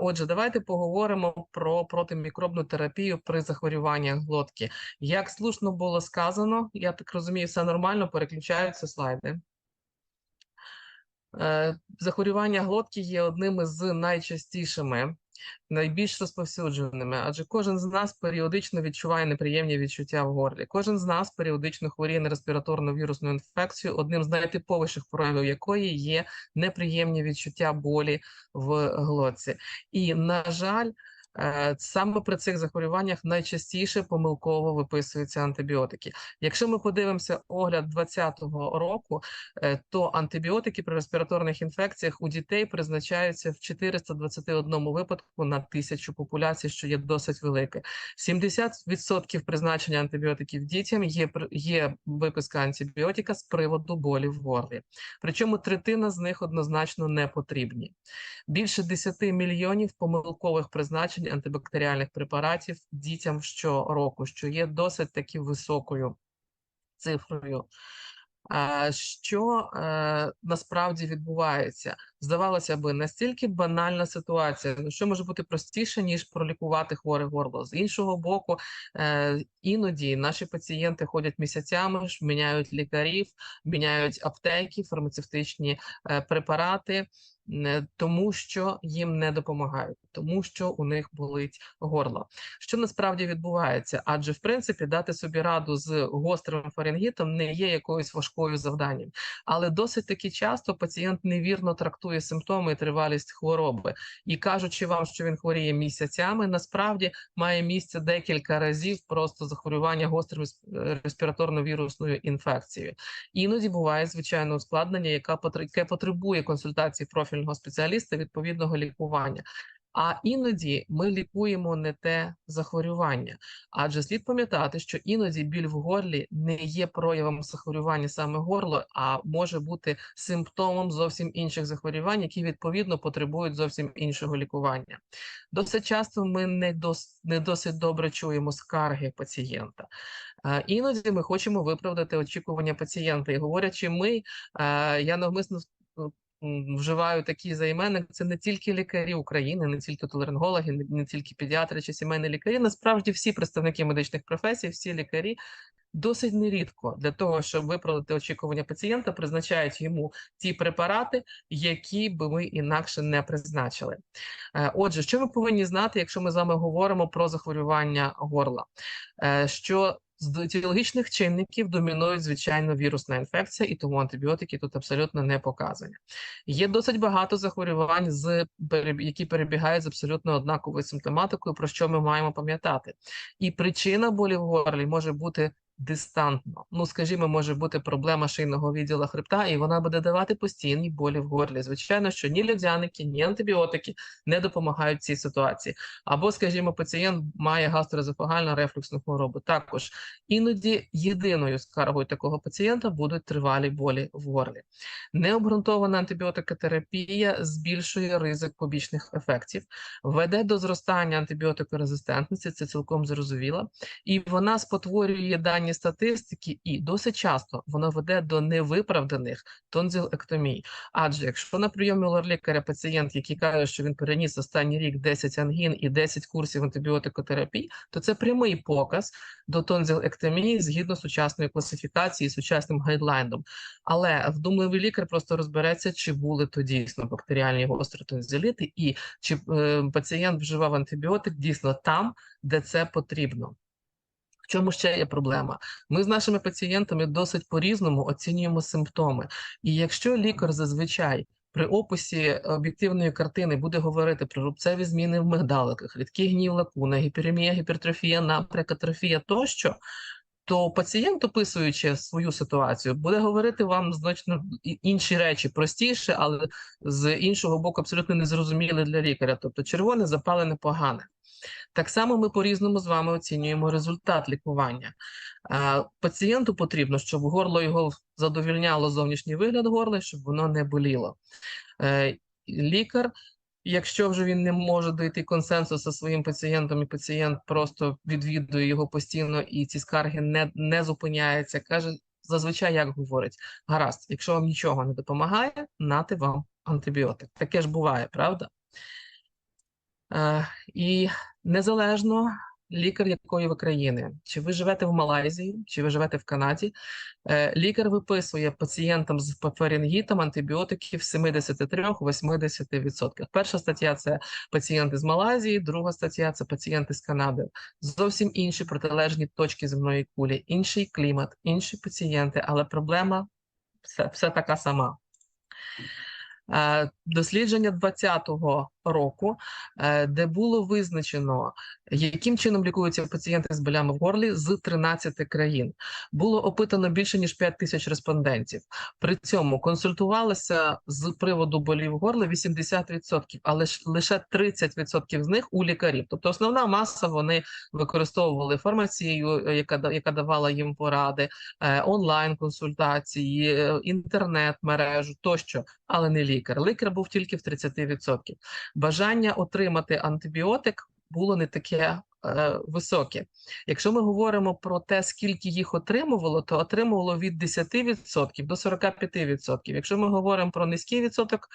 Отже, давайте поговоримо про протимікробну терапію при захворюваннях глотки. Як слушно було сказано, я так розумію, все нормально, переключаються слайди. Е, Захворювання глотки є одним із найчастішими, найбільш розповсюдженими, адже кожен з нас періодично відчуває неприємні відчуття в горлі. Кожен з нас періодично хворіє на респіраторну вірусну інфекцію, одним з найтиповіших проявів якої є неприємні відчуття болі в глотці. І, на жаль, Саме при цих захворюваннях найчастіше помилково виписуються антибіотики. Якщо ми подивимося огляд 2020 року, е, то антибіотики при респіраторних інфекціях у дітей призначаються в 421 випадку на тисячу популяцій, що є досить велике. 70% призначення антибіотиків дітям є є виписка антибіотика з приводу болі в горлі. Причому третина з них однозначно не потрібні. Більше 10 мільйонів помилкових призначень антибактеріальних препаратів дітям щороку, що є досить таки високою цифрою. Що е, насправді відбувається? Здавалося би, настільки банальна ситуація. Ну що може бути простіше, ніж пролікувати хворе горло? З іншого боку, е, іноді наші пацієнти ходять місяцями, міняють лікарів, міняють аптеки, фармацевтичні е, препарати, тому що їм не допомагають, тому що у них болить горло. Що насправді відбувається? Адже в принципі дати собі раду з гострим фарингітом не є якоюсь важкою завданням, але досить таки часто пацієнт невірно трактує симптоми і тривалість хвороби, і кажучи вам, що він хворіє місяцями, насправді має місце декілька разів просто захворювання гострим е, респіраторно-вірусною інфекцією. Іноді буває звичайно ускладнення, яке потребує консультації профільного спеціаліста відповідного лікування. А іноді ми лікуємо не те захворювання, адже слід пам'ятати, що іноді біль в горлі не є проявом захворювання саме горло, а може бути симптомом зовсім інших захворювань, які відповідно потребують зовсім іншого лікування. Досить часто ми не дос, не досить добре чуємо скарги пацієнта. Е, Іноді ми хочемо виправдати очікування пацієнта. І говорячи, ми е, я навмисно вживаю такі займенник. Це не тільки лікарі України, не тільки толерингологи, не, тільки педіатри чи сімейні лікарі. Насправді всі представники медичних професій, всі лікарі досить нерідко для того, щоб виправдати очікування пацієнта, призначають йому ті препарати, які би ми інакше не призначили. Е, Отже, що ми повинні знати, якщо ми з вами говоримо про захворювання горла? Е, Що з етіологічних чинників домінують звичайно вірусна інфекція, і тому антибіотики тут абсолютно не показані. Є досить багато захворювань, з які перебігають з абсолютно однаковою симптоматикою, про що ми маємо пам'ятати. І причина болі в горлі може бути дистантно. Ну, скажімо, може бути проблема шийного відділу хребта, і вона буде давати постійні болі в горлі. Звичайно, що ні льодяники, ні антибіотики не допомагають цій ситуації. Або, скажімо, пацієнт має гастроезофагальну рефлюксну хворобу. Також іноді єдиною скаргою такого пацієнта будуть тривалі болі в горлі. Необґрунтована антибіотикотерапія збільшує ризик побічних ефектів, веде до зростання антибіотикорезистентності, це цілком зрозуміло, і вона спотворює дані статистики, і досить часто вона веде до невиправданих тонзилектомій. Адже якщо на прийомі у лікаря пацієнт, який каже, що він переніс останній рік 10 ангін і 10 курсів антибіотикотерапії, то це прямий показ до тонзилектомії згідно сучасної класифікації, сучасним гайдлайном. Але вдумливий лікар просто розбереться, чи були то дійсно бактеріальні гостротонзиліти, і чи е, пацієнт вживав антибіотик дійсно там, де це потрібно. Чому ще є проблема? Ми з нашими пацієнтами досить по-різному оцінюємо симптоми. І якщо лікар зазвичай при описі об'єктивної картини буде говорити про рубцеві зміни в мигдаликах, рідкий гнів лакуна, гіперемія, гіпертрофія, напряк, атрофія тощо, то пацієнт, описуючи свою ситуацію, буде говорити вам значно інші речі простіше, але з іншого боку абсолютно незрозумілі для лікаря. Тобто червоне, запалене, погане. Так само ми по-різному з вами оцінюємо результат лікування. Пацієнту потрібно, щоб горло його задовільняло зовнішній вигляд горла, щоб воно не боліло. Е, Лікар, якщо вже він не може дойти консенсусу зі своїм пацієнтом, і пацієнт просто відвідує його постійно, і ці скарги не, не зупиняються, каже. Зазвичай як говорить, гаразд, якщо вам нічого не допомагає, нати вам антибіотик. Таке ж буває, правда? Е, І незалежно лікар якої ви країни, чи ви живете в Малайзії, чи ви живете в Канаді, е, лікар виписує пацієнтам з фарингітом антибіотиків в 73-80%. Перша стаття це пацієнти з Малайзії, друга стаття це пацієнти з Канади. Зовсім інші протилежні точки земної кулі, інший клімат, інші пацієнти, але проблема все, все така сама. Е, Дослідження 2020 року, е, де було визначено, яким чином лікуються пацієнти з болями в горлі з 13 країн. Було опитано більше ніж 5 тисяч респондентів. При цьому консультувалися з приводу болів горлі 80%, але лише 30% з них у лікарів. Тобто основна маса вони використовували фармацію, е, яка яка давала їм поради, е, онлайн-консультації, е, інтернет-мережу тощо, але не лікар. Лікар був тільки в 30%. Бажання отримати антибіотик було не таке е, високе. Якщо ми говоримо про те, скільки їх отримувало, то отримувало від 10% до 45%. Якщо ми говоримо про низький відсоток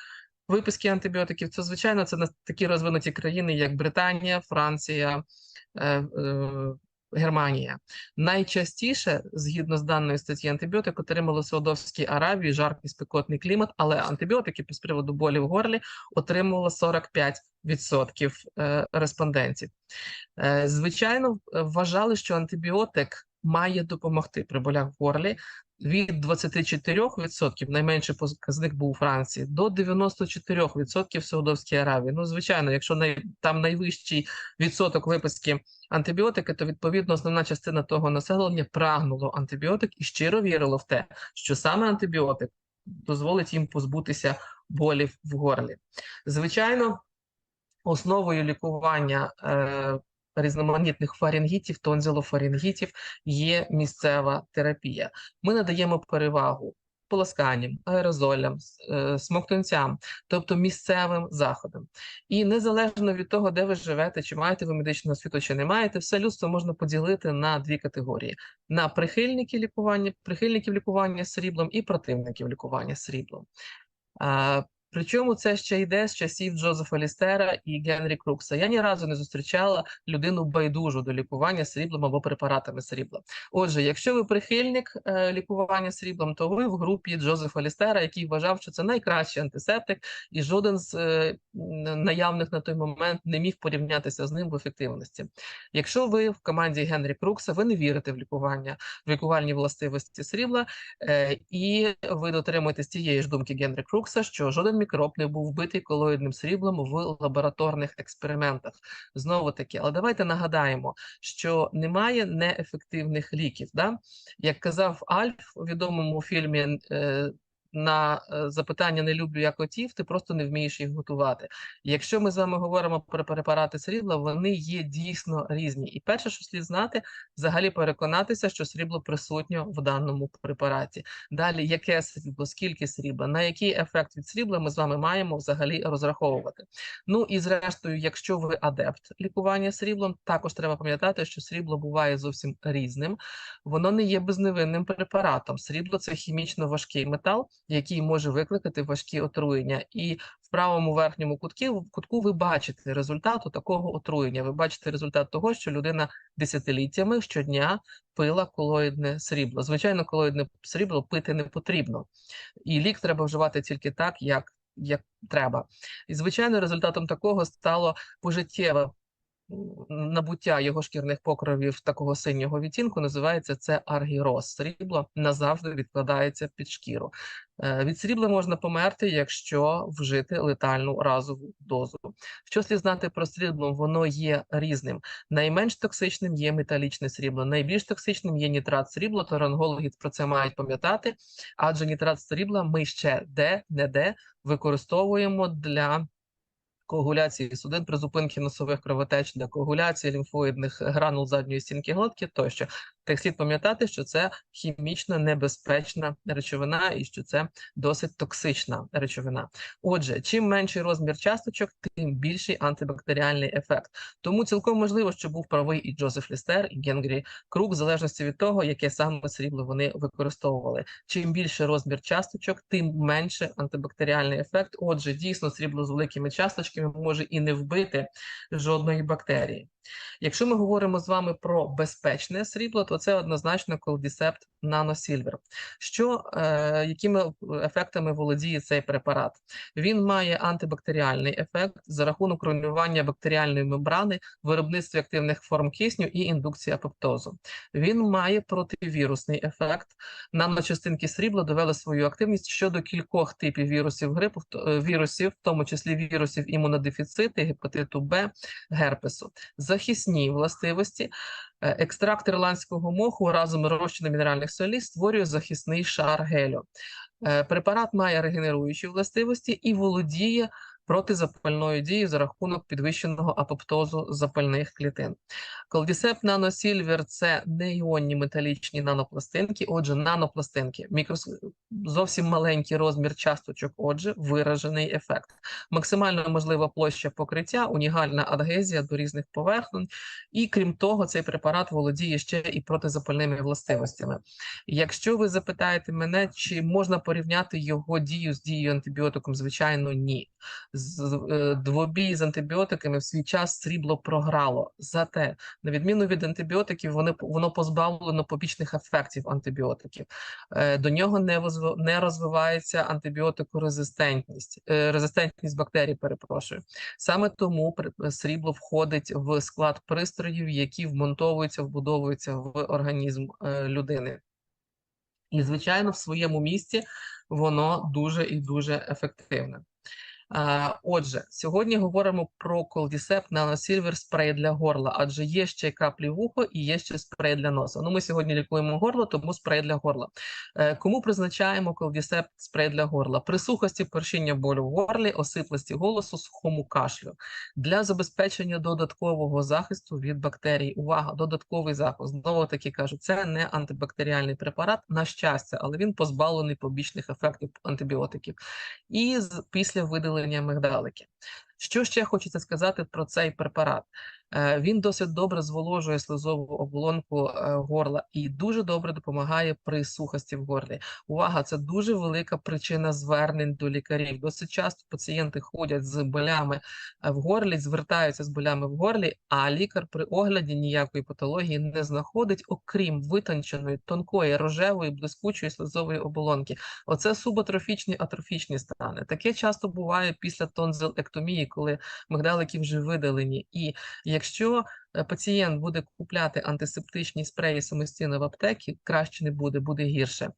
виписки антибіотиків, то звичайно це на такі розвинуті країни, як Британія, Франція. Германія найчастіше, згідно з даною статті, антибіотик отримали Саудовській Аравії, жаркий спекотний клімат, але антибіотики з приводу болі в горлі отримувало 45% е, респондентів. Е, Звичайно, вважали, що антибіотик має допомогти при болях в горлі. Від 24% найменший показник був у Франції до 94% в Саудовській Аравії. Ну, звичайно, якщо най, там найвищий відсоток виписки антибіотики, то відповідно основна частина того населення прагнуло антибіотик і щиро вірило в те, що саме антибіотик дозволить їм позбутися болів в горлі. Звичайно, основою лікування е, різноманітних фарінгітів, тонзилофарінгітів є місцева терапія. Ми надаємо перевагу полосканням, аерозолям, е, смоктунцям, тобто місцевим заходам. І незалежно від того, де ви живете, чи маєте ви медичну освіту, чи не маєте, все людство можна поділити на дві категорії: на прихильників лікування, прихильників лікування сріблом і противників лікування сріблом. Причому це ще йде з часів Джозефа Лістера і Генрі Крукса. Я ні разу не зустрічала людину байдужу до лікування сріблом або препаратами срібла. Отже, якщо ви прихильник е, лікування сріблом, то ви в групі Джозефа Лістера, який вважав, що це найкращий антисептик, і жоден з е, наявних на той момент не міг порівнятися з ним в ефективності. Якщо ви в команді Генрі Крукса, ви не вірите в лікування, в лікувальні властивості срібла, Е, І ви дотримуєтесь тієї ж думки Генрі Крукса, що жоден мікроб не був вбитий колоїдним сріблом в лабораторних експериментах. Знову таки, але давайте нагадаємо, що немає неефективних ліків. Да? Як казав Альф у відомому фільмі. На е, запитання не люблю я котів, ти просто не вмієш їх готувати. Якщо ми з вами говоримо про препарати срібла, вони є дійсно різні. І перше, що слід знати, взагалі переконатися, що срібло присутньо в даному препараті. Далі, яке срібло, скільки срібла, на який ефект від срібла ми з вами маємо взагалі розраховувати. Ну і зрештою, якщо ви адепт лікування сріблом, також треба пам'ятати, що срібло буває зовсім різним. Воно не є безневинним препаратом. Срібло це хімічно важкий метал, який може викликати важкі отруєння. І в правому верхньому кутку, кутку ви бачите результат такого отруєння. Ви бачите результат того, що людина десятиліттями щодня пила колоїдне срібло. Звичайно, колоїдне срібло пити не потрібно, і лік треба вживати тільки так, як, як треба. І звичайно, результатом такого стало пожиттєве набуття його шкірних покровів такого синього відтінку. Називається це аргіроз. Срібло назавжди відкладається під шкіру. Е, Від срібла можна померти, якщо вжити летальну разову дозу. Що слід знати про срібло? Воно є різним. Найменш токсичним є металічне срібло, найбільш токсичним є нітрат срібла, то рангологи про це мають пам'ятати, адже нітрат срібла ми ще де-не-де використовуємо для коагуляції судин, при зупинці носових кровотеч, для коагуляції лімфоїдних гранул задньої стінки глотки тощо. Так слід пам'ятати, що це хімічно небезпечна речовина і що це досить токсична речовина. Отже, чим менший розмір часточок, тим більший антибактеріальний ефект. Тому цілком можливо, що був правий і Джозеф Лістер, і Генгрі Крук, в залежності від того, яке саме срібло вони використовували. Чим більше розмір часточок, тим менше антибактеріальний ефект. Отже, дійсно, срібло з великими часточками може і не вбити жодної бактерії. Якщо ми говоримо з вами про безпечне срібло, то це однозначно колдісепт наносільвер. Що е, якими ефектами володіє цей препарат? Він має антибактеріальний ефект за рахунок руйнування бактеріальної мембрани, виробництва активних форм кисню і індукції апоптозу. Він має противірусний ефект. Наночастинки срібла довели свою активність щодо кількох типів вірусів грипу, е, вірусів, в тому числі вірусів імунодефіциту, гепатиту Б, герпесу захисні властивості. Е, екстракт ірландського моху разом з мінеральних солі створює захисний шар гелю. Е, препарат має регенеруючі властивості і володіє протизапальною дією за рахунок підвищеного апоптозу запальних клітин. Колдісеп наносільвер це неіонні металічні нанопластинки, отже, нанопластинки, мікрос... зовсім маленький розмір часточок, отже, виражений ефект. Максимально можлива площа покриття, унігальна адгезія до різних поверхонь, і крім того, цей препарат володіє ще і протизапальними властивостями. Якщо ви запитаєте мене, чи можна порівняти його дію з дією антибіотиком, звичайно, ні. З е, двобій з антибіотиками в свій час срібло програло. Зате на відміну від антибіотиків, вони воно позбавлено побічних ефектів антибіотиків. Е, до нього не не розвивається антибіотикорезистентність, е, резистентність бактерій. Перепрошую, саме тому срібло входить в склад пристроїв, які вмонтовуються, вбудовуються в організм людини. І, звичайно, в своєму місці воно дуже і дуже ефективне. Отже, сьогодні говоримо про колдісеп наносільвер спрей для горла, адже є ще каплі вухо і є ще спрей для носа. Ну, ми сьогодні лікуємо горло, тому спрей для горла. Е, кому призначаємо колдісеп спрей для горла? При сухості першіння болю в горлі, осиплості голосу, сухому кашлю для забезпечення додаткового захисту від бактерій. Увага, додатковий захист. Знову таки кажу, це не антибактеріальний препарат, на щастя, але він позбавлений побічних ефектів антибіотиків. І після видалення мигдалики. Що ще хочеться сказати про цей препарат? Е, він досить добре зволожує слизову оболонку е, горла і дуже добре допомагає при сухості в горлі. Увага, це дуже велика причина звернень до лікарів. Досить часто пацієнти ходять з болями е, в горлі, звертаються з болями в горлі, а лікар при огляді ніякої патології не знаходить, окрім витонченої, тонкої, рожевої, блискучої слизової оболонки. Оце субатрофічні атрофічні стани. Таке часто буває після тонзилектомії, коли мигдалики вже видалені. І Якщо пацієнт буде купляти антисептичні спреї самостійно в аптекі, краще не буде, буде гірше.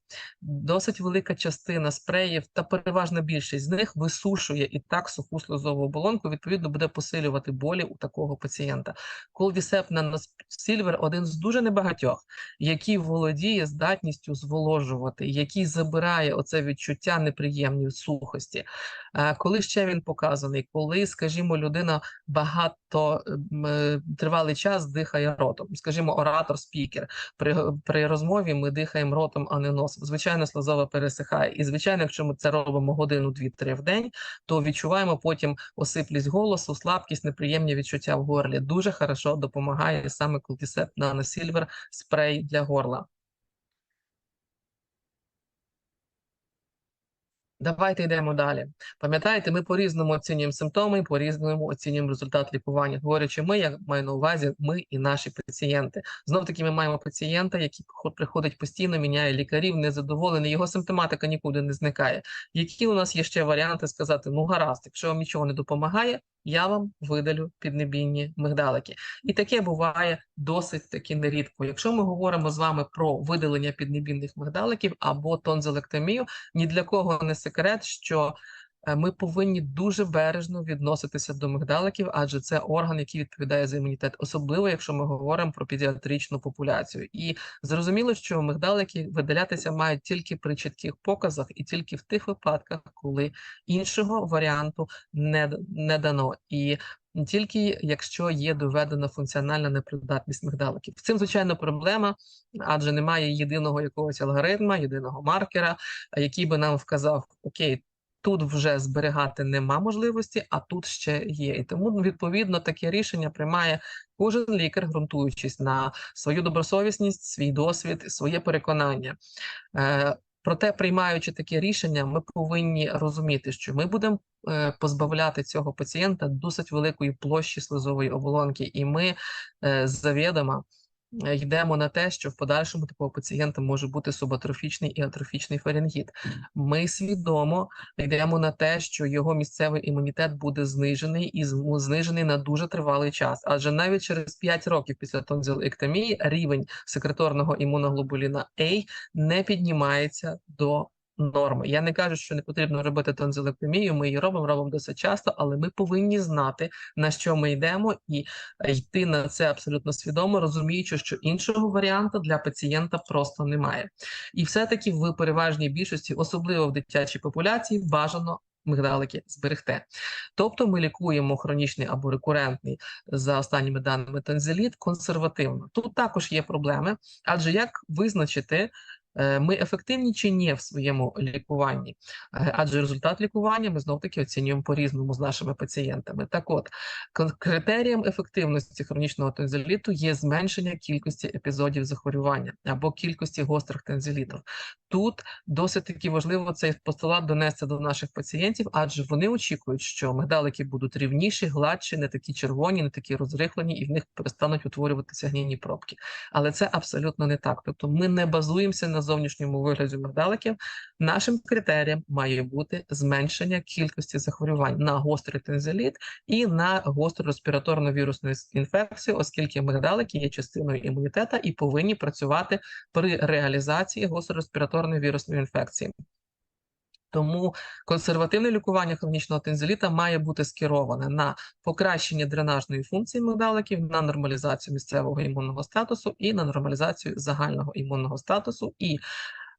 Досить велика частина спреїв, та переважна більшість з них висушує і так суху сльозову оболонку, відповідно, буде посилювати болі у такого пацієнта. Колдісеп на Сільвер один з дуже небагатьох, який володіє здатністю зволожувати, який забирає оце відчуття неприємної сухості. Е, коли ще він показаний, коли, скажімо, людина багато е, тривала тривалий час дихає ротом. Скажімо, оратор, спікер. При при розмові ми дихаємо ротом, а не носом. Звичайно, слозова пересихає. І, звичайно, якщо ми це робимо годину, дві-три в день, то відчуваємо потім осиплість голосу, слабкість, неприємні відчуття в горлі. Дуже хорошо допомагає саме култісеп Nano сільвер спрей для горла. Давайте йдемо далі. Пам'ятаєте, ми по різному оцінюємо симптоми, по різному оцінюємо результат лікування. Говорячи, ми я маю на увазі, ми і наші пацієнти. Знов таки, ми маємо пацієнта, який приходить постійно, міняє лікарів, незадоволений. Його симптоматика нікуди не зникає. Які у нас є ще варіанти сказати: ну гаразд, якщо вам нічого не допомагає, я вам видалю піднебінні мигдалики. І таке буває досить таки нерідко. Якщо ми говоримо з вами про видалення піднебінних мигдаликів або тонзилектомію, ні для кого не секрет, що Е, ми повинні дуже бережно відноситися до мигдаликів, адже це орган, який відповідає за імунітет, особливо якщо ми говоримо про педіатричну популяцію. І зрозуміло, що мигдалики видалятися мають тільки при чітких показах і тільки в тих випадках, коли іншого варіанту не, не дано. І тільки якщо є доведена функціональна непридатність мигдаликів. Цим, звичайно, проблема, адже немає єдиного якогось алгоритма, єдиного маркера, який би нам вказав, окей. Тут вже зберігати нема можливості, а тут ще є. І тому відповідно таке рішення приймає кожен лікар, ґрунтуючись на свою добросовісність, свій досвід, своє переконання. Проте, приймаючи таке рішення, ми повинні розуміти, що ми будемо е, позбавляти цього пацієнта досить великої площі слизової оболонки, і ми е, завідомо йдемо на те, що в подальшому такого пацієнта може бути субатрофічний і атрофічний фарингіт. Ми свідомо йдемо на те, що його місцевий імунітет буде знижений і знижений на дуже тривалий час. Адже навіть через 5 років після тонзилектомії рівень секреторного імуноглобуліна А не піднімається до норми. Я не кажу, що не потрібно робити тонзилектомію. Ми її робимо, робимо досить часто, але ми повинні знати на що ми йдемо, і е, йти на це абсолютно свідомо, розуміючи, що іншого варіанту для пацієнта просто немає. І все-таки в переважній більшості, особливо в дитячій популяції, бажано. Мигдалики зберегти, тобто ми лікуємо хронічний або рекурентний за останніми даними тонзиліт консервативно. Тут також є проблеми, адже як визначити, ми ефективні чи ні в своєму лікуванні, Е, адже результат лікування ми знов таки оцінюємо по-різному з нашими пацієнтами. Так от, критерієм ефективності хронічного тонзиліту є зменшення кількості епізодів захворювання або кількості гострих тонзилітів. Тут досить таки важливо цей постулат донести до наших пацієнтів, адже вони очікують, що мигдалики будуть рівніші, гладші, не такі червоні, не такі розрихлені, і в них перестануть утворюватися гнійні пробки. Але це абсолютно не так. Тобто ми не базуємося на зовнішньому вигляді мигдаликів. Нашим критерієм має бути зменшення кількості захворювань на гострий тензиліт і на гостру респіраторну вірусну інфекцію, оскільки мигдалики є частиною імунітету і повинні працювати при реалізації гострореспіраторної вірусної інфекції. Тому консервативне лікування хронічного тензиліта має бути скероване на покращення дренажної функції мигдаликів, на нормалізацію місцевого імунного статусу і на нормалізацію загального імунного статусу. І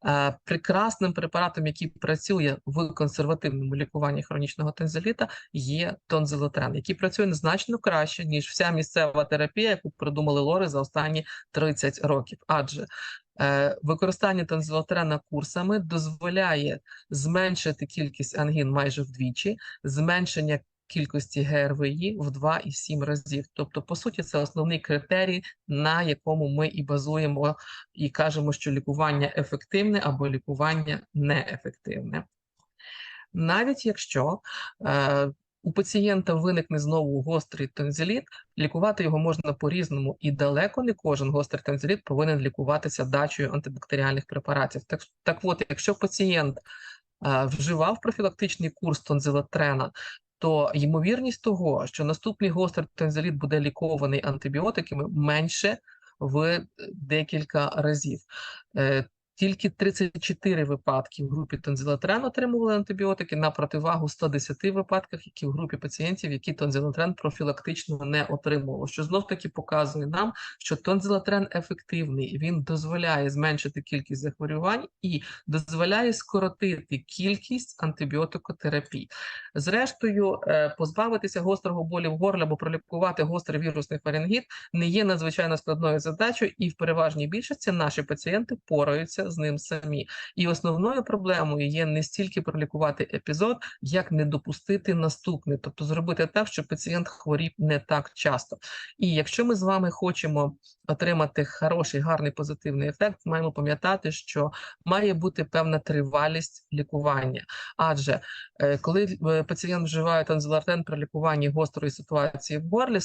е, прекрасним препаратом, який працює в консервативному лікуванні хронічного тензиліта, є тонзилотрен, який працює значно краще ніж вся місцева терапія, яку придумали лори за останні 30 років. Адже Використання тонзилотрена курсами дозволяє зменшити кількість ангін майже вдвічі, зменшення кількості ГРВІ в 2,7 разів. Тобто, по суті, це основний критерій, на якому ми і базуємо і кажемо, що лікування ефективне або лікування неефективне. Навіть якщо е, у пацієнта виникне знову гострий тонзиліт, лікувати його можна по-різному, і далеко не кожен гострий тонзиліт повинен лікуватися дачею антибактеріальних препаратів. Так, так от, якщо пацієнт е, вживав профілактичний курс тонзилотрена, то ймовірність того, що наступний гострий тонзиліт буде лікований антибіотиками, менше в декілька разів. Тільки 34 випадки в групі тонзилотрен отримували антибіотики на противагу 110 випадках, які в групі пацієнтів, які тонзилотрен профілактично не отримували. Що знов таки показує нам, що тонзилотрен ефективний, він дозволяє зменшити кількість захворювань і дозволяє скоротити кількість антибіотикотерапій. Зрештою, е, позбавитися гострого болю в горлі або пролікувати гострий вірусний фарингіт не є надзвичайно складною задачею, і в переважній більшості наші пацієнти пораються з ним самі. І основною проблемою є не стільки пролікувати епізод, як не допустити наступний, тобто зробити так, щоб пацієнт хворів не так часто. І якщо ми з вами хочемо отримати хороший, гарний позитивний ефект, маємо пам'ятати, що має бути певна тривалість лікування. Адже е, коли е, пацієнт вживає тонзилартен при лікуванні гострої ситуації в горлі,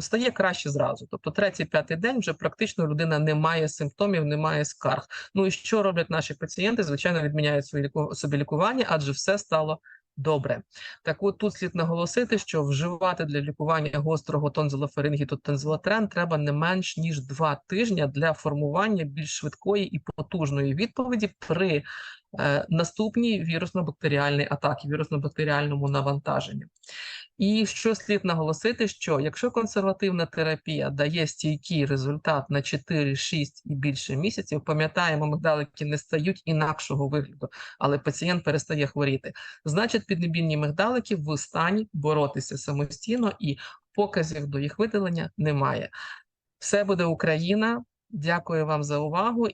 стає краще зразу. Тобто третій, п'ятий день вже практично людина не має симптомів, не має скарг. Ну і що роблять наші пацієнти? Звичайно, відміняють свої собі лікування, адже все стало добре. Так от тут слід наголосити, що вживати для лікування гострого тонзилофарингіту тонзилотрен треба не менш ніж два тижні для формування більш швидкої і потужної відповіді при наступній вірусно-бактеріальній атаці, вірусно-бактеріальному навантаженню. І що слід наголосити, що якщо консервативна терапія дає стійкий результат на 4, 6 і більше місяців, пам'ятаємо, мигдалики не стають інакшого вигляду, але пацієнт перестає хворіти. Значить, піднебільні мигдалики в стані боротися самостійно і показів до їх видалення немає. Все буде Україна. Дякую вам за увагу